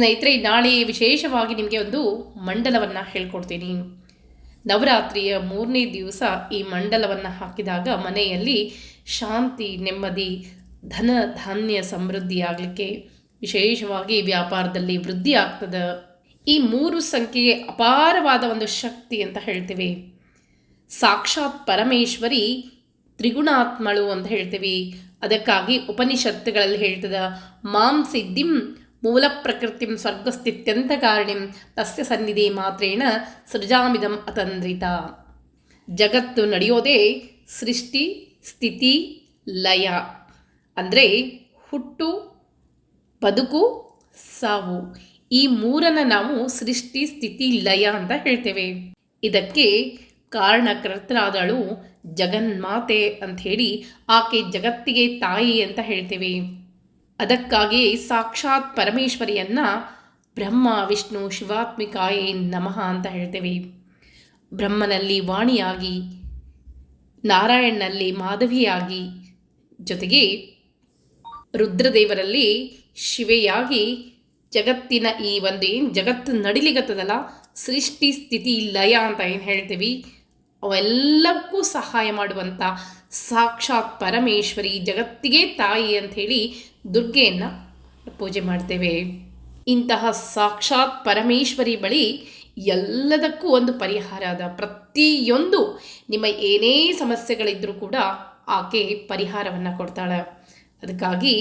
ಸ್ನೇಹಿತರೆ, ನಾಳೆ ವಿಶೇಷವಾಗಿ ನಿಮಗೆ ಒಂದು ಮಂಡಲವನ್ನು ಹೇಳ್ಕೊಡ್ತೀನಿ. ನವರಾತ್ರಿಯ ಮೂರನೇ ದಿವಸ ಈ ಮಂಡಲವನ್ನು ಹಾಕಿದಾಗ ಮನೆಯಲ್ಲಿ ಶಾಂತಿ, ನೆಮ್ಮದಿ, ಧನ ಧಾನ್ಯ ಸಮೃದ್ಧಿ ಆಗಲಿಕ್ಕೆ ವಿಶೇಷವಾಗಿ ವ್ಯಾಪಾರದಲ್ಲಿ ವೃದ್ಧಿ ಆಗ್ತದೆ. ಈ ಮೂರು ಸಂಖ್ಯೆಗೆ ಅಪಾರವಾದ ಒಂದು ಶಕ್ತಿ ಅಂತ ಹೇಳ್ತೀವಿ. ಸಾಕ್ಷಾತ್ ಪರಮೇಶ್ವರಿ ತ್ರಿಗುಣಾತ್ಮಳು ಅಂತ ಹೇಳ್ತೀವಿ. ಅದಕ್ಕಾಗಿ ಉಪನಿಷತ್ತುಗಳಲ್ಲಿ ಹೇಳ್ತದ ಮಾಂ ಸಿದ್ಧಿಂ ಮೂಲ ಪ್ರಕೃತಿಂ ಸ್ವರ್ಗಸ್ಥಿತ್ಯಂತ ಕಾರಣಿಂ ತಸ್ಯ ಸನ್ನಿಧಿ ಮಾತ್ರೇಣ ಸೃಜಾಮಿದಂ ಅತಂದ್ರಿತ ಜಗತ್ತು ನಡೆಯೋದೇ ಸೃಷ್ಟಿ, ಸ್ಥಿತಿ, ಲಯ. ಅಂದರೆ ಹುಟ್ಟು, ಬದುಕು, ಸಾವು. ಈ ಮೂರನ್ನು ನಾವು ಸೃಷ್ಟಿ, ಸ್ಥಿತಿ, ಲಯ ಅಂತ ಹೇಳ್ತೇವೆ. ಇದಕ್ಕೆ ಕಾರಣಕರ್ತರಾದಳು ಜಗನ್ಮಾತೆ ಅಂಥೇಳಿ ಆಕೆ ಜಗತ್ತಿಗೆ ತಾಯಿ ಅಂತ ಹೇಳ್ತೇವೆ. ಅದಕ್ಕಾಗಿ ಸಾಕ್ಷಾತ್ ಪರಮೇಶ್ವರಿಯನ್ನು ಬ್ರಹ್ಮ, ವಿಷ್ಣು, ಶಿವಾತ್ಮಿಕಾಯೇ ನಮಃ ಅಂತ ಹೇಳ್ತೇವೆ. ಬ್ರಹ್ಮನಲ್ಲಿ ವಾಣಿಯಾಗಿ, ನಾರಾಯಣನಲ್ಲಿ ಮಾಧವಿಯಾಗಿ, ಜೊತೆಗೆ ರುದ್ರದೇವರಲ್ಲಿ ಶಿವೆಯಾಗಿ ಜಗತ್ತಿನ ಈ ಒಂದು ಏನು ಜಗತ್ತು ನಡಿಲಿಗತ್ತದಲ್ಲ, ಸೃಷ್ಟಿ ಸ್ಥಿತಿ ಲಯ ಅಂತ ಏನು ಹೇಳ್ತೀವಿ? ಅವೆಲ್ಲಕ್ಕೂ ಸಹಾಯ ಮಾಡುವಂಥ ಸಾಕ್ಷಾತ್ ಪರಮೇಶ್ವರಿ ಜಗತ್ತಿಗೆ ತಾಯಿ ಅಂಥೇಳಿ ದುರ್ಗೆಯನ್ನು ಪೂಜೆ ಮಾಡ್ತೇವೆ. ಇಂತಹ ಸಾಕ್ಷಾತ್ ಪರಮೇಶ್ವರಿ ಬಳಿ ಎಲ್ಲದಕ್ಕೂ ಒಂದು ಪರಿಹಾರ ಅದ ಪ್ರತಿಯೊಂದು ನಿಮ್ಮ ಏನೇ ಸಮಸ್ಯೆಗಳಿದ್ದರೂ ಕೂಡ ಆಕೆ ಪರಿಹಾರವನ್ನು ಕೊಡ್ತಾಳೆ. ಅದಕ್ಕಾಗಿ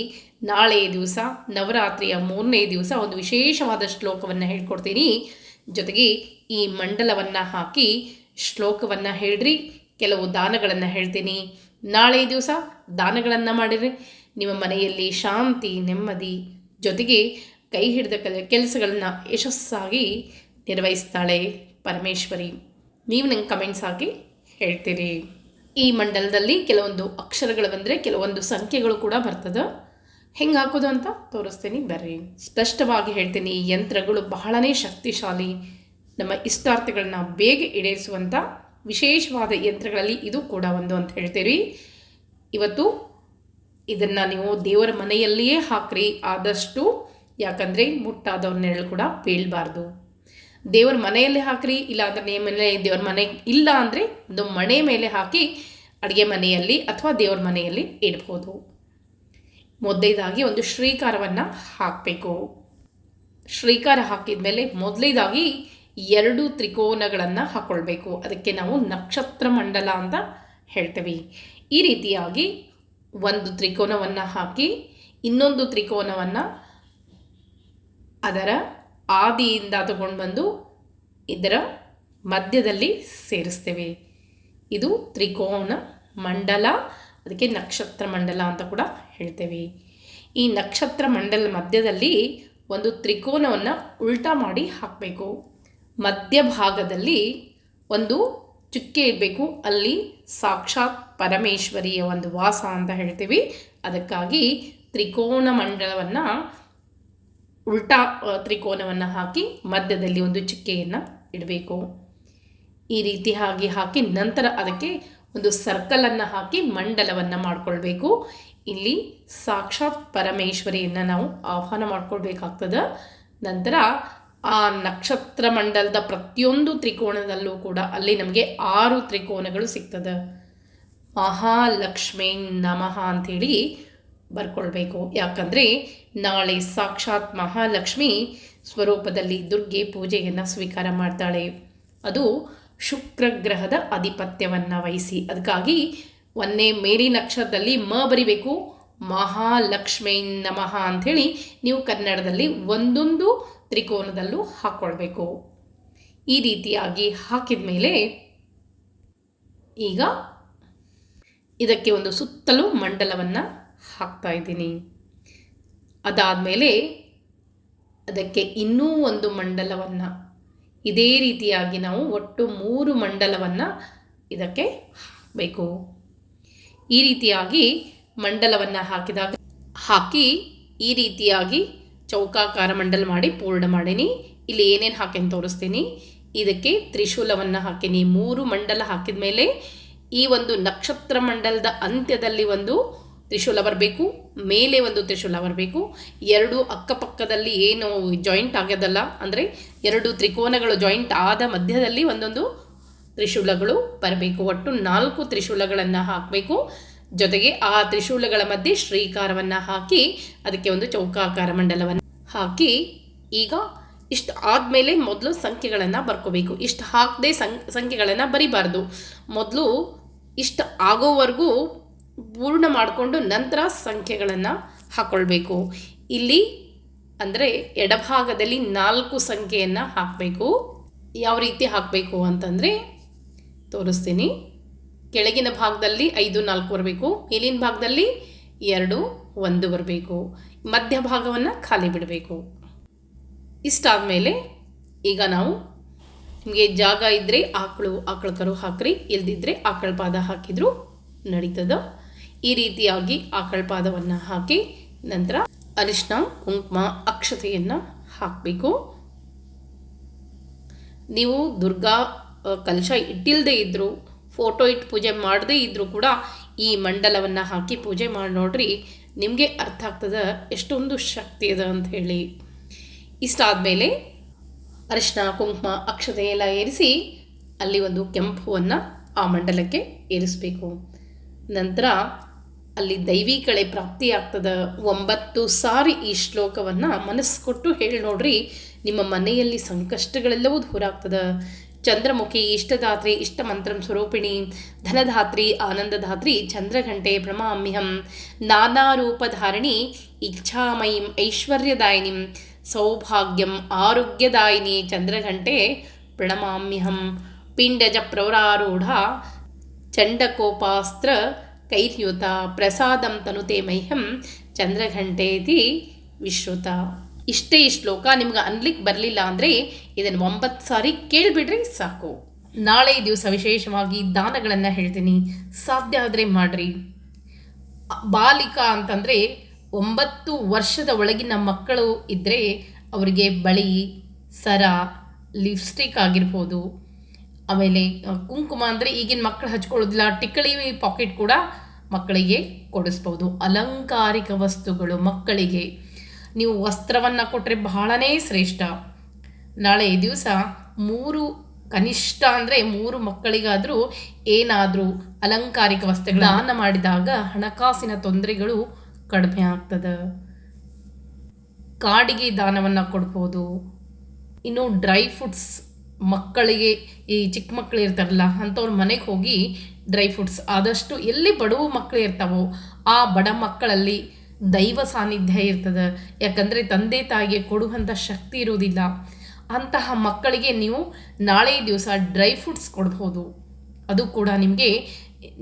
ನಾಳೆ ದಿವಸ, ನವರಾತ್ರಿಯ ಮೂರನೇ ದಿವಸ ಒಂದು ವಿಶೇಷವಾದ ಶ್ಲೋಕವನ್ನು ಹೇಳ್ಕೊಡ್ತೀನಿ. ಜೊತೆಗೆ ಈ ಮಂಡಲವನ್ನು ಹಾಕಿ ಶ್ಲೋಕವನ್ನು ಹೇಳ್ರಿ, ಕೆಲವು ದಾನಗಳನ್ನು ಹೇಳ್ತೀನಿ. ನಾಳೆ ದಿವಸ ದಾನಗಳನ್ನು ಮಾಡಿರಿ. ನಿಮ್ಮ ಮನೆಯಲ್ಲಿ ಶಾಂತಿ, ನೆಮ್ಮದಿ ಜೊತೆಗೆ ಕೈ ಹಿಡಿದ ಕೆಲ ಕೆಲಸಗಳನ್ನು ಯಶಸ್ಸಾಗಿ ನಿರ್ವಹಿಸ್ತಾಳೆ ಪರಮೇಶ್ವರಿ. ನೀವು ನಂಗೆ ಕಮೆಂಟ್ಸ್ ಹಾಕಿ ಹೇಳ್ತೀರಿ. ಈ ಮಂಡಲದಲ್ಲಿ ಕೆಲವೊಂದು ಅಕ್ಷರಗಳು ಬಂದರೆ ಕೆಲವೊಂದು ಸಂಖ್ಯೆಗಳು ಕೂಡ ಬರ್ತದೆ. ಹೆಂಗೆ ಹಾಕೋದು ಅಂತ ತೋರಿಸ್ತೀನಿ ಬರ್ರಿ. ಸ್ಪಷ್ಟವಾಗಿ ಹೇಳ್ತೀನಿ, ಯಂತ್ರಗಳು ಬಹಳನೇ ಶಕ್ತಿಶಾಲಿ. ನಮ್ಮ ಇಷ್ಟಾರ್ಥಗಳನ್ನ ಬೇಗ ಈಡೇರಿಸುವಂಥ ವಿಶೇಷವಾದ ಯಂತ್ರಗಳಲ್ಲಿ ಇದು ಕೂಡ ಒಂದು ಅಂತ ಹೇಳ್ತೀರಿ. ಇವತ್ತು ಇದನ್ನು ನೀವು ದೇವರ ಮನೆಯಲ್ಲಿಯೇ ಹಾಕ್ರಿ, ಆದಷ್ಟು ಯಾಕಂದರೆ ಮುಟ್ಟಾದವ್ರ ನೆರಳು ಕೂಡ ಬೀಳಬಾರ್ದು. ದೇವರ ಮನೆಯಲ್ಲೇ ಹಾಕ್ರಿ ಇಲ್ಲ ಅಂದರೆ ನಿಮ್ಮ ಮನೆ ದೇವ್ರ ಮನೆ ಇಲ್ಲ ಅಂದರೆ ಒಂದು ಮನೆ ಮೇಲೆ ಹಾಕಿ ಅಡುಗೆ ಮನೆಯಲ್ಲಿ ಅಥವಾ ದೇವ್ರ ಮನೆಯಲ್ಲಿ ಇಡ್ಬೋದು. ಮೊದಲೇದಾಗಿ ಒಂದು ಶ್ರೀಕಾರವನ್ನು ಹಾಕಬೇಕು. ಶ್ರೀಕಾರ ಹಾಕಿದ ಮೇಲೆ ಮೊದಲೇದಾಗಿ ಎರಡು ತ್ರಿಕೋನಗಳನ್ನು ಹಾಕ್ಕೊಳ್ಬೇಕು ಅದಕ್ಕೆ ನಾವು ನಕ್ಷತ್ರ ಮಂಡಲ ಅಂತ ಹೇಳ್ತೇವೆ. ಈ ರೀತಿಯಾಗಿ ಒಂದು ತ್ರಿಕೋನವನ್ನು ಹಾಕಿ ಇನ್ನೊಂದು ತ್ರಿಕೋನವನ್ನು ಅದರ ಆದಿಯಿಂದ ತಗೊಂಡು ಬಂದು ಇದರ ಮಧ್ಯದಲ್ಲಿ ಸೇರಿಸ್ತೇವೆ. ಇದು ತ್ರಿಕೋನ ಮಂಡಲ, ಅದಕ್ಕೆ ನಕ್ಷತ್ರ ಮಂಡಲ ಅಂತ ಕೂಡ ಹೇಳ್ತೇವೆ. ಈ ನಕ್ಷತ್ರ ಮಂಡಲ ಮಧ್ಯದಲ್ಲಿ ಒಂದು ತ್ರಿಕೋನವನ್ನು ಉಲ್ಟಾ ಮಾಡಿ ಹಾಕಬೇಕು. ಮಧ್ಯಭಾಗದಲ್ಲಿ ಒಂದು ಚುಕ್ಕೆ ಇರಬೇಕು. ಅಲ್ಲಿ ಸಾಕ್ಷಾತ್ ಪರಮೇಶ್ವರಿಯ ಒಂದು ವಾಸ ಅಂತ ಹೇಳ್ತೀವಿ. ಅದಕ್ಕಾಗಿ ತ್ರಿಕೋನ ಮಂಡಲವನ್ನು ಉಲ್ಟಾ ತ್ರಿಕೋನವನ್ನು ಹಾಕಿ ಮಧ್ಯದಲ್ಲಿ ಒಂದು ಚುಕ್ಕೆಯನ್ನು ಇಡಬೇಕು. ಈ ರೀತಿ ಹಾಗೆ ಹಾಕಿ ನಂತರ ಅದಕ್ಕೆ ಒಂದು ಸರ್ಕಲನ್ನು ಹಾಕಿ ಮಂಡಲವನ್ನು ಮಾಡಿಕೊಳ್ಬೇಕು. ಇಲ್ಲಿ ಸಾಕ್ಷಾತ್ ಪರಮೇಶ್ವರಿಯನ್ನು ನಾವು ಆಹ್ವಾನ ಮಾಡ್ಕೊಳ್ಬೇಕಾಗ್ತದೆ. ನಂತರ ಆ ನಕ್ಷತ್ರ ಮಂಡಲದ ಪ್ರತಿಯೊಂದು ತ್ರಿಕೋನದಲ್ಲೂ ಕೂಡ ಅಲ್ಲಿ ನಮಗೆ ಆರು ತ್ರಿಕೋನಗಳು ಸಿಗ್ತದೆ. ಮಹಾಲಕ್ಷ್ಮೀ ನಮಃ ಅಂಥೇಳಿ ಬರ್ಕೊಳ್ಬೇಕು. ಯಾಕಂದರೆ ನಾಳೆ ಸಾಕ್ಷಾತ್ ಮಹಾಲಕ್ಷ್ಮಿ ಸ್ವರೂಪದಲ್ಲಿ ದುರ್ಗೆ ಪೂಜೆಯನ್ನು ಸ್ವೀಕಾರ ಮಾಡ್ತಾಳೆ. ಅದು ಶುಕ್ರ ಗ್ರಹದ ಆಧಿಪತ್ಯವನ್ನು ವಹಿಸಿ. ಅದಕ್ಕಾಗಿ ಒಂದೇ ಮೇರಿ ನಕ್ಷತ್ರದಲ್ಲಿ ಮ ಬರಿಬೇಕು ಮಹಾಲಕ್ಷ್ಮೀ ನಮಃ ಅಂಥೇಳಿ ನೀವು ಕನ್ನಡದಲ್ಲಿ ಒಂದೊಂದು ತ್ರಿಕೋನದಲ್ಲೂ ಹಾಕ್ಕೊಳ್ಬೇಕು ಈ ರೀತಿಯಾಗಿ ಹಾಕಿದ ಮೇಲೆ ಈಗ ಇದಕ್ಕೆ ಒಂದು ಸುತ್ತಲೂ ಮಂಡಲವನ್ನು ಹಾಕ್ತಾ ಇದ್ದೀನಿ. ಅದಾದಮೇಲೆ ಅದಕ್ಕೆ ಇನ್ನೂ ಒಂದು ಮಂಡಲವನ್ನು, ಇದೇ ರೀತಿಯಾಗಿ ನಾವು ಒಟ್ಟು ಮೂರು ಮಂಡಲವನ್ನು ಇದಕ್ಕೆ ಹಾಕಬೇಕು. ಈ ರೀತಿಯಾಗಿ ಮಂಡಲವನ್ನು ಹಾಕಿದಾಗ ಹಾಕಿ ಈ ರೀತಿಯಾಗಿ ಚೌಕಾಕಾರ ಮಂಡಲ ಮಾಡಿ ಪೂರ್ಣ ಮಾಡೀನಿ. ಇಲ್ಲಿ ಏನೇನು ಹಾಕೇನು ತೋರಿಸ್ತೀನಿ. ಇದಕ್ಕೆ ತ್ರಿಶೂಲವನ್ನು ಹಾಕೀನಿ. ಮೂರು ಮಂಡಲ ಹಾಕಿದ ಮೇಲೆ ಈ ಒಂದು ನಕ್ಷತ್ರ ಮಂಡಲದ ಅಂತ್ಯದಲ್ಲಿ ಒಂದು ತ್ರಿಶೂಲ ಬರಬೇಕು, ಮೇಲೆ ಒಂದು ತ್ರಿಶೂಲ ಬರಬೇಕು. ಎರಡು ಅಕ್ಕಪಕ್ಕದಲ್ಲಿ ಏನು ಜಾಯಿಂಟ್ ಆಗ್ಯದಲ್ಲ, ಅಂದರೆ ಎರಡು ತ್ರಿಕೋನಗಳು ಜಾಯಿಂಟ್ ಆದ ಮಧ್ಯದಲ್ಲಿ ಒಂದೊಂದು ತ್ರಿಶೂಲಗಳು ಬರಬೇಕು. ಒಟ್ಟು ನಾಲ್ಕು ತ್ರಿಶೂಲಗಳನ್ನು ಹಾಕಬೇಕು. ಜೊತೆಗೆ ಆ ತ್ರಿಶೂಲಗಳ ಮಧ್ಯೆ ಶ್ರೀಕಾರವನ್ನು ಹಾಕಿ ಅದಕ್ಕೆ ಒಂದು ಚೌಕಾಕಾರ ಮಂಡಲವನ್ನು ಹಾಕಿ ಈಗ ಇಷ್ಟು ಆದಮೇಲೆ ಮೊದಲು ಸಂಖ್ಯೆಗಳನ್ನು ಬರ್ಕೋಬೇಕು. ಇಷ್ಟು ಹಾಕದೆ ಸಂ, ಸಂಖ್ಯೆಗಳನ್ನು ಬರಿಬಾರ್ದು. ಮೊದಲು ಇಷ್ಟು ಆಗೋವರೆಗೂ ಪೂರ್ಣ ಮಾಡಿಕೊಂಡು ನಂತರ ಸಂಖ್ಯೆಗಳನ್ನು ಹಾಕ್ಕೊಳ್ಬೇಕು ಇಲ್ಲಿ ಅಂದರೆ ಎಡಭಾಗದಲ್ಲಿ ನಾಲ್ಕು ಸಂಖ್ಯೆಯನ್ನು ಹಾಕಬೇಕು. ಯಾವ ರೀತಿ ಹಾಕಬೇಕು ಅಂತಂದರೆ ತೋರಿಸ್ತೀನಿ. ಕೆಳಗಿನ ಭಾಗದಲ್ಲಿ ಐದು, ನಾಲ್ಕು ಬರಬೇಕು. ಮೇಲಿನ ಭಾಗದಲ್ಲಿ ಎರಡು, ಒಂದು ಬರಬೇಕು. ಮಧ್ಯ ಭಾಗವನ್ನು ಖಾಲಿ ಬಿಡಬೇಕು. ಇಷ್ಟಾದ ಮೇಲೆ ಈಗ ನಾವು ನಿಮಗೆ ಜಾಗ ಇದ್ದರೆ ಆಕಳು ಆಕಳ ಕರು ಹಾಕ್ರಿ. ಇಲ್ದಿದ್ರೆ ಆಕಳ ಪಾದ ಹಾಕಿದ್ರು ನಡೀತದ. ಈ ರೀತಿಯಾಗಿ ಆಕಳ ಪಾದವನ್ನು ಹಾಕಿ ನಂತರ ಅರಿಶಿನ ಕುಂಕುಮ, ಅಕ್ಷತೆಯನ್ನು ಹಾಕಬೇಕು. ನೀವು ದುರ್ಗಾ ಕಲಶ ಇಟ್ಟಿಲ್ಲದೆ ಇದ್ದರೂ ಫೋಟೋ ಇಟ್ಟು ಪೂಜೆ ಮಾಡದೇ ಇದ್ದರೂ ಕೂಡ ಈ ಮಂಡಲವನ್ನು ಹಾಕಿ ಪೂಜೆ ಮಾಡಿ ನೋಡ್ರಿ, ನಿಮಗೆ ಅರ್ಥ ಆಗ್ತದೆ, ಎಷ್ಟೊಂದು ಶಕ್ತಿ ಅದ ಅಂತ ಹೇಳಿ. ಇಷ್ಟಾದಮೇಲೆ ಅರಿಶಿನ ಕುಂಕುಮ, ಅಕ್ಷತೆ ಎಲ್ಲ ಏರಿಸಿ ಅಲ್ಲಿ ಒಂದು ಕೆಂಪುವನ್ನು ಆ ಮಂಡಲಕ್ಕೆ ಏರಿಸಬೇಕು. ನಂತರ ಅಲ್ಲಿ ದೈವಿ ಕಳೆ ಪ್ರಾಪ್ತಿಯಾಗ್ತದ ಒಂಬತ್ತು ಸಾರಿ ಈ ಶ್ಲೋಕವನ್ನು ಮನಸ್ಸು ಕೊಟ್ಟು ಹೇಳಿ ನೋಡ್ರಿ, ನಿಮ್ಮ ಮನೆಯಲ್ಲಿ ಸಂಕಷ್ಟಗಳೆಲ್ಲವೂ ದೂರ ಆಗ್ತದ. ಚಂದ್ರಮುಖಿ, ಇಷ್ಟದಾತ್ರಿ ಇಷ್ಟ ಮಂತ್ರಂ ಸ್ವರೂಪಿಣಿ, ಧನಧಾತ್ರಿ, ಆನಂದಧಾತ್ರಿ, ಚಂದ್ರಘಂಟೆ ಪ್ರಣಮಾಮ್ಯಹಂ. ನಾನಾ ರೂಪಧಾರಿಣಿ, ಇಚ್ಛಾಮಯೀಂ, ಐಶ್ವರ್ಯದಾಯಿನಿಂ, ಸೌಭಾಗ್ಯಂ, ಆರೋಗ್ಯದಾಯಿನಿ, ಚಂದ್ರಘಂಟೆ ಪ್ರಣಮಾಮ್ಯಹಂ. ಪಿಂಡಜ ಪ್ರವರಾರೂಢ ಚಂಡಕೋಪಾಸ್ತ್ರ, ಕೈರ್ಯುತ, ಪ್ರಸಾದಂ ತನುತೆ ಮಹ್ಯಂ, ಚಂದ್ರಘಂಟೇತಿ ವಿಶ್ರುತ. ಇಷ್ಟೇ ಈ ಶ್ಲೋಕ ನಿಮ್ಗೆ ಅನ್ಲಿಕ್ಕೆ ಬರಲಿಲ್ಲ ಅಂದರೆ ಇದನ್ನು ಒಂಬತ್ತು ಸಾರಿ ಕೇಳಿಬಿಡ್ರಿ ಸಾಕು. ನಾಳೆ ದಿವಸ ವಿಶೇಷವಾಗಿ ದಾನಗಳನ್ನು ಹೇಳ್ತೀನಿ. ಸಾಧ್ಯ ಆದರೆ ಮಾಡಿರಿ. ಬಾಲಿಕಾ ಅಂತಂದರೆ ಒಂಬತ್ತು ವರ್ಷದ ಒಳಗಿನ ಮಕ್ಕಳು ಇದ್ದರೆ ಅವರಿಗೆ ಬಳಿ ಸರ, ಲಿಪ್ಸ್ಟಿಕ್ ಆಗಿರ್ಬೋದು. ಆಮೇಲೆ ಕುಂಕುಮ ಅಂದರೆ ಈಗಿನ ಮಕ್ಕಳು ಹಚ್ಕೊಳ್ಳೋದಿಲ್ಲ, ಟಿಕ್ಕಳಿ ಪಾಕೆಟ್ ಕೂಡ ಮಕ್ಕಳಿಗೆ ಕೊಡಿಸ್ಬೋದು. ಅಲಂಕಾರಿಕ ವಸ್ತುಗಳು ಮಕ್ಕಳಿಗೆ. ನೀವು ವಸ್ತ್ರವನ್ನು ಕೊಟ್ಟರೆ ಬಹಳನೇ ಶ್ರೇಷ್ಠ. ನಾಳೆ ಈ ದಿವಸ ಮೂರು ಕನಿಷ್ಠ ಅಂದರೆ ಮೂರು ಮಕ್ಕಳಿಗಾದರೂ ಏನಾದರೂ ಅಲಂಕಾರಿಕ ವಸ್ತುಗಳು ದಾನ ಮಾಡಿದಾಗ ಹಣಕಾಸಿನ ತೊಂದರೆಗಳು ಕಡಿಮೆ ಆಗ್ತದೆ. ಕಾಡಿಗೆ ದಾನವನ್ನು ಕೊಡ್ಬೋದು. ಇನ್ನು ಡ್ರೈ ಫ್ರೂಟ್ಸ್ ಮಕ್ಕಳಿಗೆ ಈ ಚಿಕ್ಕ ಮಕ್ಕಳು ಇರ್ತಾರಲ್ಲ ಅಂಥವ್ರ ಮನೆಗೆ ಹೋಗಿ ಡ್ರೈ ಫ್ರೂಟ್ಸ್ ಆದಷ್ಟು ಎಲ್ಲಿ ಬಡವ ಮಕ್ಕಳು ಇರ್ತಾವೋ ಆ ಬಡ ಮಕ್ಕಳಲ್ಲಿ ದೈವ ಸಾನ್ನಿಧ್ಯ ಇರ್ತದೆ. ಯಾಕಂದರೆ ತಂದೆ ತಾಯಿಗೆ ಕೊಡುವಂಥ ಶಕ್ತಿ ಇರುವುದಿಲ್ಲ. ಅಂತಹ ಮಕ್ಕಳಿಗೆ ನೀವು ನಾಳೆ ದಿವಸ ಡ್ರೈ ಫ್ರೂಟ್ಸ್ ಕೊಡ್ಬೋದು. ಅದು ಕೂಡ ನಿಮಗೆ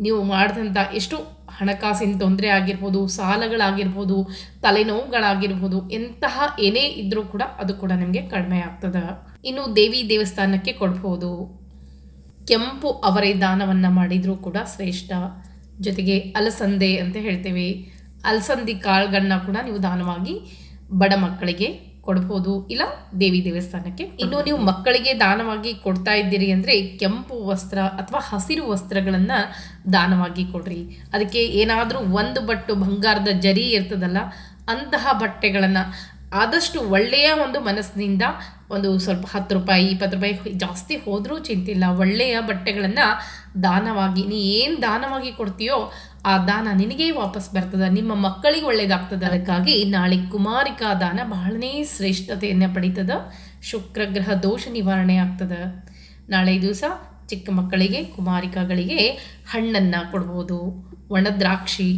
ನೀವು ಮಾಡಿದಂಥ ಎಷ್ಟು ಹಣಕಾಸಿನ ತೊಂದರೆ ಆಗಿರ್ಬೋದು, ಸಾಲಗಳಾಗಿರ್ಬೋದು, ತಲೆನೋವುಗಳಾಗಿರ್ಬೋದು, ಎಂತಹ ಏನೇ ಇದ್ದರೂ ಕೂಡ ಅದು ಕೂಡ ನಿಮಗೆ ಕಡಿಮೆ ಆಗ್ತದೆ. ಇನ್ನು ದೇವಿ ದೇವಸ್ಥಾನಕ್ಕೆ ಕೊಡ್ಬೋದು. ಕೆಂಪು ಅವರೇ ದಾನವನ್ನು ಮಾಡಿದರೂ ಕೂಡ ಶ್ರೇಷ್ಠ. ಜೊತೆಗೆ ಅಲಸಂದೆ ಅಂತ ಹೇಳ್ತೇವೆ. ಅಲಸಂದಿ ಕಾಳುಗಳನ್ನ ಕೂಡ ನೀವು ದಾನವಾಗಿ ಬಡ ಮಕ್ಕಳಿಗೆ ಕೊಡ್ಬೋದು. ಇಲ್ಲ, ದೇವಿ ದೇವಸ್ಥಾನಕ್ಕೆ. ಇನ್ನು ನೀವು ಮಕ್ಕಳಿಗೆ ದಾನವಾಗಿ ಕೊಡ್ತಾ ಇದ್ದೀರಿ ಅಂದರೆ ಕೆಂಪು ವಸ್ತ್ರ ಅಥವಾ ಹಸಿರು ವಸ್ತ್ರಗಳನ್ನು ದಾನವಾಗಿ ಕೊಡ್ರಿ. ಅದಕ್ಕೆ ಏನಾದರೂ ಒಂದು ಬಟ್ಟು ಬಂಗಾರದ ಜರಿ ಇರ್ತದಲ್ಲ, ಅಂತಹ ಬಟ್ಟೆಗಳನ್ನು ಆದಷ್ಟು ಒಳ್ಳೆಯ ಒಂದು ಮನಸ್ಸಿನಿಂದ ಒಂದು ಸ್ವಲ್ಪ ಹತ್ತು ರೂಪಾಯಿ, ಇಪ್ಪತ್ತು ರೂಪಾಯಿ ಜಾಸ್ತಿ ಹೋದರೂ ಚಿಂತಿಲ್ಲ. ಒಳ್ಳೆಯ ಬಟ್ಟೆಗಳನ್ನು ದಾನವಾಗಿ, ನೀ ಏನು ದಾನವಾಗಿ ಕೊಡ್ತೀಯೋ ಆ ದಾನ ನಿನಗೇ ವಾಪಸ್ ಬರ್ತದೆ, ನಿಮ್ಮ ಮಕ್ಕಳಿಗೆ ಒಳ್ಳೇದಾಗ್ತದೆ. ಅದಕ್ಕಾಗಿ ನಾಳೆ ಕುಮಾರಿಕಾ ದಾನ ಬಹಳನೇ ಶ್ರೇಷ್ಠತೆಯನ್ನು ಪಡೀತದ. ಶುಕ್ರಗ್ರಹ ದೋಷ ನಿವಾರಣೆ ಆಗ್ತದೆ. ನಾಳೆ ದಿವಸ ಚಿಕ್ಕ ಮಕ್ಕಳಿಗೆ, ಕುಮಾರಿಕಾಗಳಿಗೆ ಹಣ್ಣನ್ನು ಕೊಡ್ಬೋದು. ಒಣ ದ್ರಾಕ್ಷಿ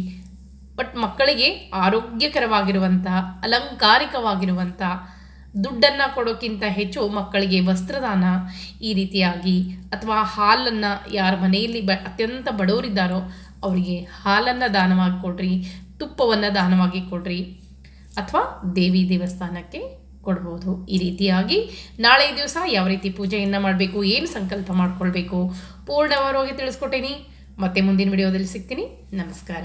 ಬಟ್ ಮಕ್ಕಳಿಗೆ ಆರೋಗ್ಯಕರವಾಗಿರುವಂಥ ಅಲಂಕಾರಿಕವಾಗಿರುವಂಥ ದುಡ್ಡನ್ನು ಕೊಡೋಕ್ಕಿಂತ ಹೆಚ್ಚು ಮಕ್ಕಳಿಗೆ ವಸ್ತ್ರದಾನ ಈ ರೀತಿಯಾಗಿ, ಅಥವಾ ಹಾಲನ್ನು ಯಾರ ಮನೆಯಲ್ಲಿ ಬ, ಅತ್ಯಂತ ಬಡವರಿದ್ದಾರೋ ಅವರಿಗೆ ಹಾಲನ್ನು ದಾನವಾಗಿ ಕೊಡ್ರಿ, ತುಪ್ಪವನ್ನು ದಾನವಾಗಿ ಕೊಡ್ರಿ ಅಥವಾ ದೇವಿ ದೇವಸ್ಥಾನಕ್ಕೆ ಕೊಡ್ಬೋದು. ಈ ರೀತಿಯಾಗಿ ನಾಳೆ ದಿವಸ ಯಾವ ರೀತಿ ಪೂಜೆಯನ್ನು ಮಾಡಬೇಕು, ಏನು ಸಂಕಲ್ಪ ಮಾಡ್ಕೊಳ್ಬೇಕು ಪೂರ್ಣವಾಗಿ ತಿಳಿಸ್ಕೊಟ್ಟೇನಿ. ಮತ್ತೆ ಮುಂದಿನ ವಿಡಿಯೋದಲ್ಲಿ ಸಿಗ್ತೀನಿ. ನಮಸ್ಕಾರ.